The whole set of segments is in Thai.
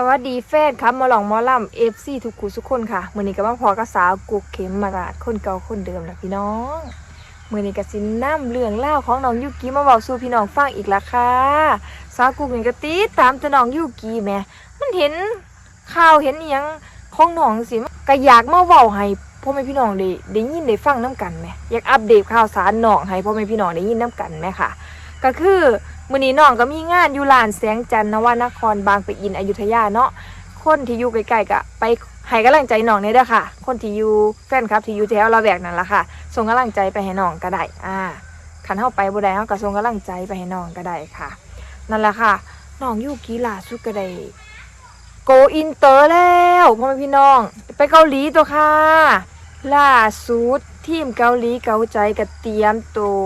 สวัสดีแฟนครับมาหลองมอลำเอฟซีทุกคู่ทุกคนค่ะมือนี้ก็มาพอกับสาวกุกเข็มมากาดคนเก่าคนเดิมนะพี่น้องมือนี้ก็สินน้ำเรื่องเล่าของน้องยูกิมาบอกสู่พี่น้องฟังอีกและค่ะสาวกุกนี่ก็ติดตามแต่น้องยูกิแม่มันเห็นข่าวเห็นอหยังของน้องสิก็อยากมาเว้าให้พ่อแม่พี่น้องได้ได้ยินได้ฟังน้กันแหมอยากอัปเดตข่าวสารน้องให้พ่อแม่พี่น้องได้ยินน้กันแหมค่ะ ก็คือ มื้อนี้น้องก็มีงานอยู่ลานแสงจันทร์นวนครบางปะอินอยุธยาเนาะคนที่อยู่ใกล้ๆก็ไปให้กำลังใจน้องนี่เด้อค่ะ คนที่อยู่แฟนคลับที่อยู่แถวละแวกนั่นล่ะค่ะ ส่งกำลังใจไปให้น้องก็ได้อ่าคันเฮาไปบ่ได้เฮาก็ส่งกำลังใจไปให้น้องก็ได้ค่ะ นั่นแหละค่ะน้องอยู่กีล่าสุดก็ได้โกอินเตอร์แล้วพ่อแม่พี่น้อง ไปเกาหลีตัวค่ะ ล่าสุดทีมเกาหลีเกาใจก็เตรียมตัว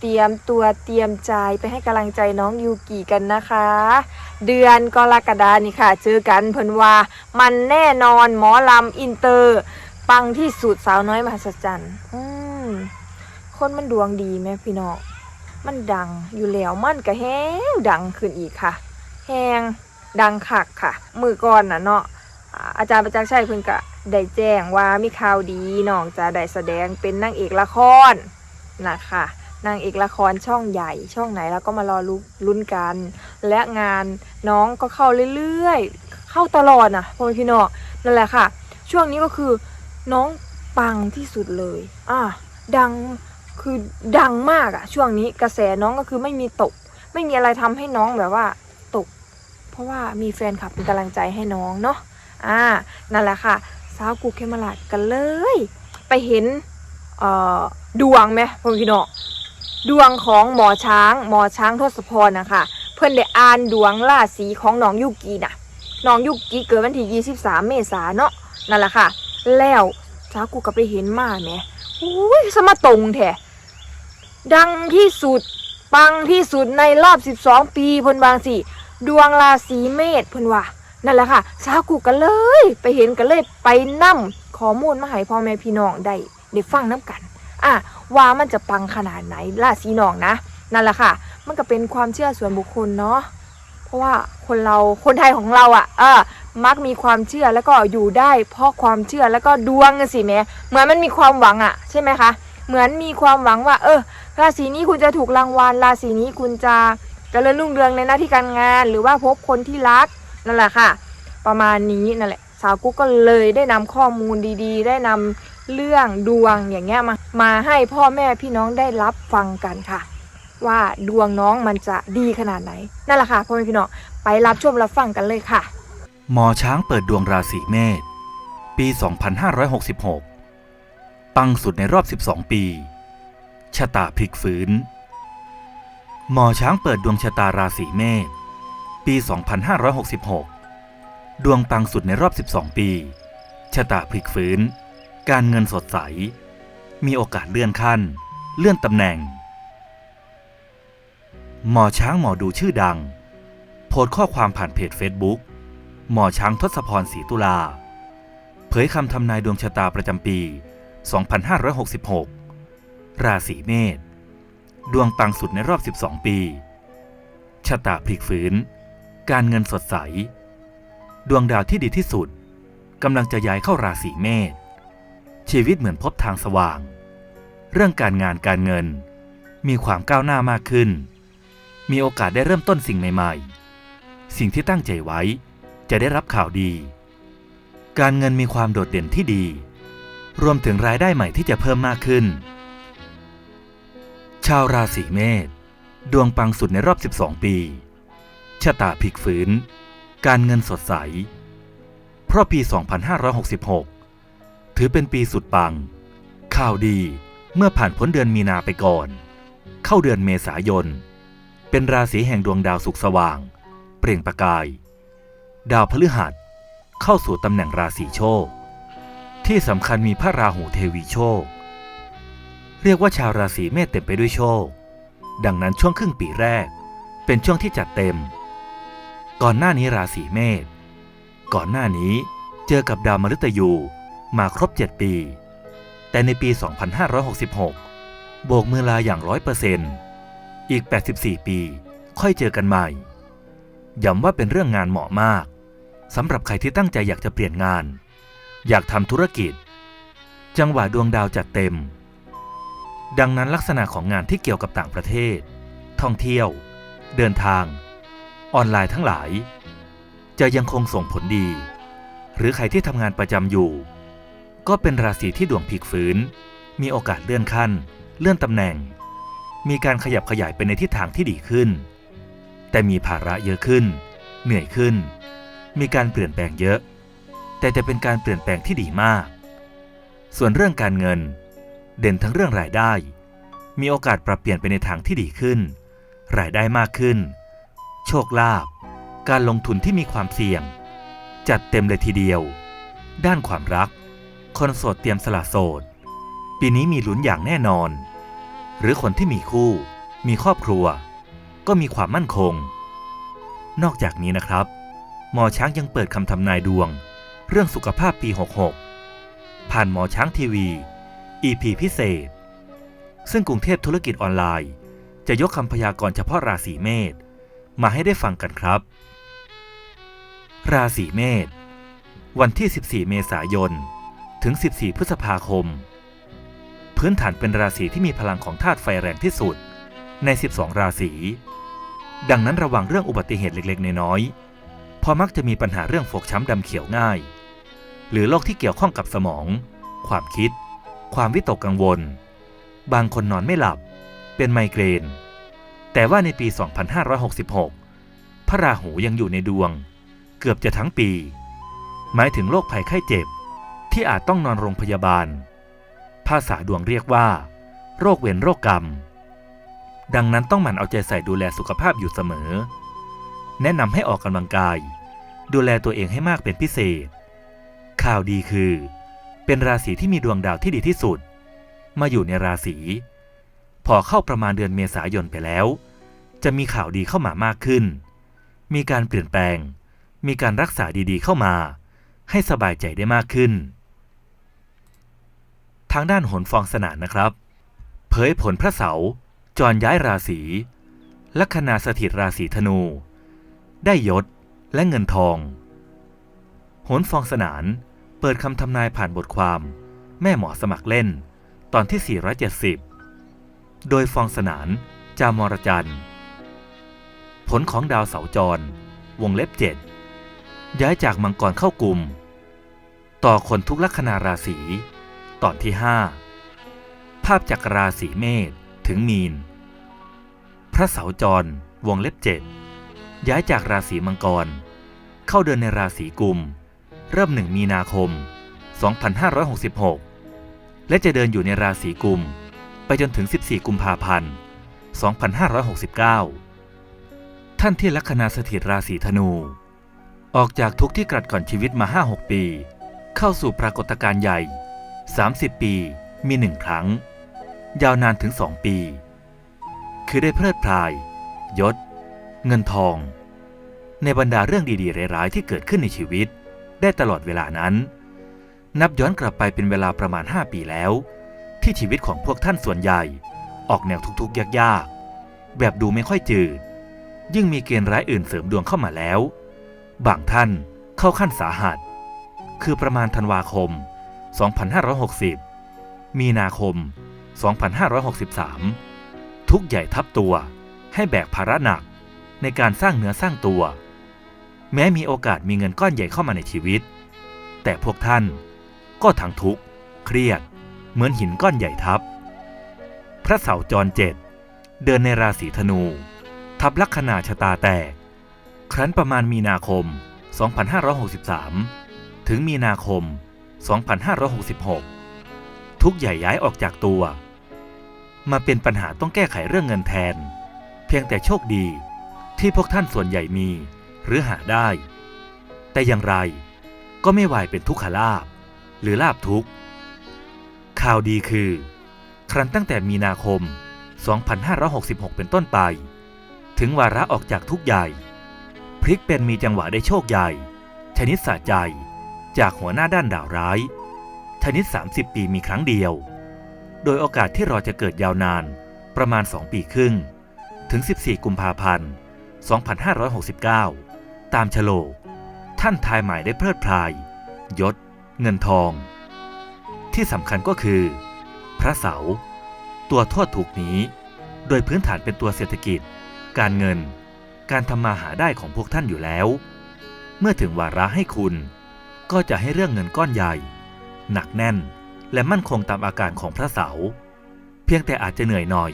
เตรียมตัวเตรียมใจไปให้กำลังใจน้องยูกิกันนะคะ เดือนกรกฎานี่ค่ะเจอกันเพิ่นว่า มันแน่นอนหมอลำอินเตอร์ ปังที่สุดสาวน้อยมหัศจรรย์อืมคนมันดวงดีไหมพี่น้องมันดังอยู่แล้วมันก็แห้งดังขึ้นอีกค่ะ แห้งดังคักค่ะ มือก่อนน่ะเนาะอาอาจารย์ประจักษ์ชัยเพิ่นก็ได้แจ้งว่ามีข่าวดีน้องจะได้แสดงเป็นนางเอกละครนะคะ นางเอกละครช่องใหญ่ช่องไหนแล้วก็มารอรุ้ลุ้นกัน และงานน้องก็เข้าเรื่อยๆ เข้าตลอดนะพ่อแม่พี่น้องนั่นแหละค่ะ ช่วงนี้ก็คือน้องปังที่สุดเลยอะดังคือดังมากอะช่วงนี้กระแสน้องก็คือไม่มีตก ไม่มีอะไรทำให้น้องแบบว่าตก เพราะว่ามีแฟนคลับเป็นกำลังใจให้น้องเนาะอ่านั่นแหละค่ะสาวกูเคมาลาดกันเลย ไปเห็นเอ่อดวงไหมพ่อแม่พี่น้อง ดวงของหมอช้าง หมอช้างทศพรนะคะเพื่อนได้อ่านดวงราศีของน้องยุกีนะน้องยุกีเกิดวันที่23 เมษาเนาะนั่นแหละค่ะ แล้วสาวกูก็ไปเห็นมาแหมอุ้ยสมาตรงแท้ดังที่สุดปังที่สุดในรอบ 12 ปีพนวางสิดวงราศีเมษพนว่านั่นแหละค่ะสาวกูกันเลย ไปเห็นกันเลยไปนํข้อมูลมาให้พ่อแม่พี่น้องได้ได้ฟังน้กัน อะว่ามันจะปังขนาดไหนราศีน้องนะนั่นแหละค่ะ มันก็เป็นความเชื่อส่วนบุคคลเนาะเพราะว่าคนเราคนไทยของเราอะ่ะเออมักมีความเชื่อแล้วก็อยู่ได้เพราะความเชื่อแล้วก็ดวงสิแม่เหมือนมันมีความหวังอะ่ะใช่ไหมคะเหมือนมีความหวังว่า เออราศีนี้คุณจะถูกรางวัลราศีนี้คุณจะเจริญรุ่งเรืองในหน้าที่การงาน หรือว่าพบคนที่รักนั่นแหละค่ะ ประมาณนี้นั่นแหละ สาวกุ๊กก็เลยได้นำข้อมูลดีๆ ได้นำ เรื่องดวงอย่างเงี้ยมามาให้พ่อแม่พี่น้องได้รับฟังกันค่ะ ว่าดวงน้องมันจะดีขนาดไหนนั่นแหละค่ะพ่อแม่พี่น้องไปรับชมรับฟังกันเลยค่ะ หมอช้างเปิดดวงราศีเมษปี 2566 ปังสุดในรอบ 12 ปีชะตาพลิกฟื้น หมอช้างเปิดดวงชะตาราศีเมษปี 2566 ดวงปังสุดในรอบ 12 ปีชะตาพลิกฟื้น การเงินสดใส มีโอกาสเลื่อนขั้น เลื่อนตำแหน่ง หมอช้างหมอดูชื่อดัง โพสข้อความผ่านเพจเฟซบุ๊กหมอช้างทศพรศรีตุลา เผยคำทำนายดวงชะตาประจำปี 2566 ราศีเมษ ดวงปังสุดในรอบ 12 ปี ชะตาพลิกฟื้น การเงินสดใส ดวงดาวที่ดีที่สุดกำลังจะย้ายเข้าราศีเมษ ชีวิตเหมือนพบทางสว่าง เรื่องการงานการเงิน มีความก้าวหน้ามากขึ้น มีโอกาสได้เริ่มต้นสิ่งใหม่ ๆ สิ่งที่ตั้งใจไว้จะได้รับข่าวดี การเงินมีความโดดเด่นที่ดี รวมถึงรายได้ใหม่ที่จะเพิ่มมากขึ้น ชาวราศีเมษดวงปังสุดในรอบ 12 ปี ชะตาพลิกฟื้น การเงินสดใส เพราะปี 2566 ถือเป็นปีสุดปัง ข่าวดีเมื่อผ่านพ้นเดือนมีนาไปก่อน เข้าเดือนเมษายน เป็นราศีแห่งดวงดาวสุขสว่าง เปล่งประกาย ดาวพฤหัสเข้าสู่ตำแหน่งราศีโชค ที่สำคัญมีพระราหูเทวีโชค เรียกว่าชาวราศีเมษเต็มไปด้วยโชค ดังนั้นช่วงครึ่งปีแรก เป็นช่วงที่จัดเต็ม ก่อนหน้านี้ราศีเมษก่อนหน้านี้เจอกับดาวมฤตยู มาครบ 7 ปี แต่ในปี 2566 โบกมือลาอย่างร้อยเปอร์เซนต์อีก 84 ปี ค่อยเจอกันใหม่ ย้ำว่าเป็นเรื่องงานเหมาะมากสำหรับใครที่ตั้งใจอยากจะเปลี่ยนงาน อยากทำธุรกิจ จังหวะดวงดาวจัดเต็ม ดังนั้นลักษณะของงานที่เกี่ยวกับต่างประเทศ ท่องเที่ยว เดินทาง ออนไลน์ทั้งหลาย จะยังคงส่งผลดี หรือใครที่ทำงานประจำอยู่ ก็เป็นราศีที่ดวงพลิกฟื้น มีโอกาสเลื่อนขั้น เลื่อนตำแหน่ง มีการขยับขยายไปในทิศทางที่ดีขึ้น แต่มีภาระเยอะขึ้น เหนื่อยขึ้น มีการเปลี่ยนแปลงเยอะ แต่จะเป็นการเปลี่ยนแปลงที่ดีมาก ส่วนเรื่องการเงิน เด่นทั้งเรื่องรายได้ มีโอกาสปรับเปลี่ยนไปในทางที่ดีขึ้น รายได้มากขึ้น โชคลาภ การลงทุนที่มีความเสี่ยง จัดเต็มเลยทีเดียว ด้านความรัก คนโสดเตรียมสละโสด ปีนี้มีลุ้นอย่างแน่นอน หรือคนที่มีคู่ มีครอบครัว ก็มีความมั่นคง นอกจากนี้นะครับ หมอช้างยังเปิดคำทำนายดวง เรื่องสุขภาพปี 66 ผ่านหมอช้างทีวี EP พิเศษ ซึ่งกรุงเทพธุรกิจออนไลน์ จะยกคำพยากรณ์เฉพาะราศีเมษมาให้ได้ฟังกันครับ ราศีเมษวันที่ 14 เมษายน ถึง 14 พฤษภาคม พื้นฐานเป็นราศีที่มีพลังของธาตุไฟแรงที่สุด ใน 12 ราศี ดังนั้นระวังเรื่องอุบัติเหตุเล็กๆ น้อยๆพราะมักจะมีปัญหาเรื่องฟกช้ำดำเขียวง่าย หรือโรคที่เกี่ยวข้องกับสมอง ความคิด ความวิตกกังวล บางคนนอนไม่หลับ เป็นไมเกรน แต่ว่าในปี 2566 พระราหูยังอยู่ในดวง เกือบจะทั้งปี หมายถึงโรคภัยไข้เจ็บ ที่อาจต้องนอนโรงพยาบาล ภาษาดวงเรียกว่า โรคเวรโรคกรรม ดังนั้นต้องหมั่นเอาใจใส่ดูแลสุขภาพอยู่เสมอ แนะนำให้ออกกำลังกาย ดูแลตัวเองให้มากเป็นพิเศษ ข่าวดีคือ เป็นราศีที่มีดวงดาวที่ดีที่สุด มาอยู่ในราศีพอเข้าประมาณเดือนเมษายนไปแล้ว จะมีข่าวดีเข้ามามากขึ้น มีการเปลี่ยนแปลง มีการรักษาดีๆเข้ามา ให้สบายใจได้มากขึ้น ทางด้านโหนฟองสนานนะครับ เผยผลพระเสาจรย้ายราศีลัคนาสถิตราศีธนู ได้ยศและเงินทอง โหนฟองสนานเปิดคำทำนายผ่านบทความ แม่หมอสมัครเล่น ตอนที่ 470 โดยฟองสนานจามรจันทร์ผลของดาวเสาจร วงเล็บเจ็ดย้ายจากมังกรเข้ากลุ่ม ต่อคนทุกลัคนาราศี ตอนที่ 5 ภาพจากราศีเมษถึงมีน พระเสาจร วงเล็บเจ็ดย้ายจากราศีมังกร เข้าเดินในราศีกุม เริ่มหนึ่งมีนาคม 2566 และจะเดินอยู่ในราศีกุม ไปจนถึง 14 กุมภาพันธ์ 2569 ท่านที่ลัคนาสถิตราศีธนู ออกจากทุกที่กรัดก่อนชีวิตมา 5-6 ปี เข้าสู่ปรากฏการณ์ใหญ่ 30 ปีมีหนึ่งครั้ง ยาวนานถึง2ปี คือได้เพลิดเพลายยศ เงินทอง ในบรรดาเรื่องดีๆ ร้ายๆ ที่เกิดขึ้นในชีวิต ได้ตลอดเวลานั้น นับย้อนกลับไปเป็นเวลาประมาณ 5 ปีแล้ว ที่ชีวิตของพวกท่านส่วนใหญ่ ออกแนวทุกๆ ยากๆ แบบดูไม่ค่อยจืด ยิ่งมีเกณฑ์ร้ายอื่นเสริมดวงเข้ามาแล้ว บางท่านเข้าขั้นสาหัส คือประมาณธันวาคม 2560 มีนาคม 2563 ทุกใหญ่ทับตัว ให้แบกภาระหนักในการสร้างเนื้อสร้างตัว แม้มีโอกาสมีเงินก้อนใหญ่เข้ามาในชีวิต แต่พวกท่านก็ทั้งทุกข์ เครียด เหมือนหินก้อนใหญ่ทับ พระเสาจรเจ็ดเดินในราศีธนู ทับลัคนาชะตาแตก ครั้นประมาณมีนาคม 2563 ถึงมีนาคม 2566 ทุกใหญ่ย้ายออกจากตัว มาเป็นปัญหาต้องแก้ไขเรื่องเงินแทน เพียงแต่โชคดีที่พวกท่านส่วนใหญ่มีหรือหาได้ แต่อย่างไรก็ไม่ไหวเป็นทุกขลาบหรือลาบทุกข์ ข่าวดีคือ ครั้นตั้งแต่มีนาคม 2566 เป็นต้นไป ถึงวาระออกจากทุกใหญ่ พลิกเป็นมีจังหวะได้โชคใหญ่ ชนิดสะใจ จากหัวหน้าด้านดาวร้าย ชนิด 30 ปีมีครั้งเดียว โดยโอกาสที่รอจะเกิดยาวนานประมาณ 2 ปีครึ่ง ถึง 14 กุมภาพันธ์ 2569 ตามฉลกท่านทายหมายได้เพลิดเพลายยศ เงินทอง ที่สำคัญก็คือ พระเสา ตัวโทษถูกนี้ โดยพื้นฐานเป็นตัวเศรษฐกิจ การเงิน การทำมาหาได้ของพวกท่านอยู่แล้ว เมื่อถึงวาระให้คุณ ก็จะให้เรื่องเงินก้อนใหญ่ หนักแน่นและมั่นคงตามอาการของพระเสา เพียงแต่อาจจะเหนื่อยหน่อย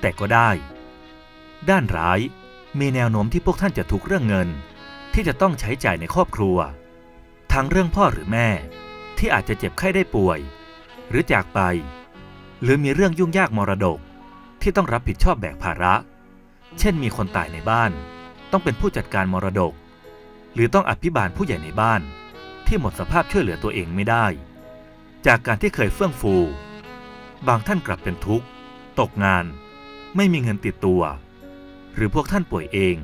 แต่ก็ได้ ด้านร้ายมีแนวโน้มที่พวกท่านจะทุกเรื่องเงิน ที่จะต้องใช้จ่ายในครอบครัว ทั้งเรื่องพ่อหรือแม่ ที่อาจจะเจ็บไข้ได้ป่วย หรือจากไป หรือมีเรื่องยุ่งยากมรดก ที่ต้องรับผิดชอบแบกภาระ เช่นมีคนตายในบ้าน ต้องเป็นผู้จัดการมรดก หรือต้องอภิบาลผู้ใหญ่ในบ้าน ที่หมดสภาพช่วยเหลือตัวเองไม่ได้ จากการที่เคยเฟื่องฟู บางท่านกลับเป็นทุกข์ ตกงาน ไม่มีเงินติดตัว หรือพวกท่านป่วยเอง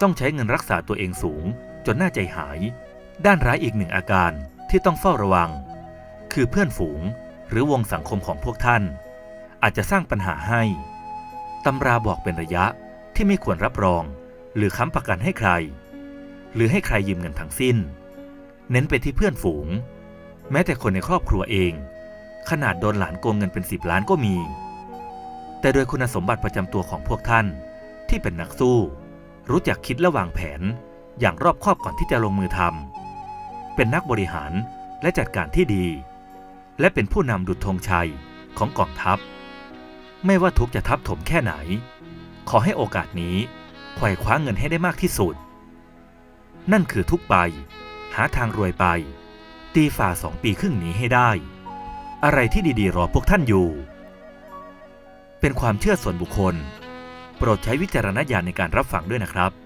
ต้องใช้เงินรักษาตัวเองสูง จนหน่าใจหาย ด้านร้ายอีกหนึ่งอาการที่ต้องเฝ้าระวัง คือเพื่อนฝูงหรือวงสังคมของพวกท่าน อาจจะสร้างปัญหาให้ตำราบอกเป็นระยะที่ไม่ควรรับรอง หรือค้ำประกันให้ใคร หรือให้ใครยืมเงินทั้งสิ้น เน้นไปที่เพื่อนฝูง แม้แต่คนในครอบครัวเอง ขนาดโดนหลานโกงเงินเป็นสิบล้านก็มี แต่โดยคุณสมบัติประจำตัวของพวกท่านที่เป็นนักสู้ รู้จักคิดและวางแผน อย่างรอบคอบก่อนที่จะลงมือทำเป็นนักบริหารและจัดการที่ดี และเป็นผู้นำดุจธงชัยของกองทัพ ไม่ว่าทุกจะทับถมแค่ไหน ขอให้โอกาสนี้ไขว่คว้าเงินให้ได้มากที่สุด นั่นคือทุกไป หาทางรวยไป ตีฝ่าสองปีครึ่งนี้ให้ได้ อะไรที่ดีๆ รอพวกท่านอยู่ เป็นความเชื่อส่วนบุคคล โปรดใช้วิจารณญาณในการรับฟังด้วยนะครับ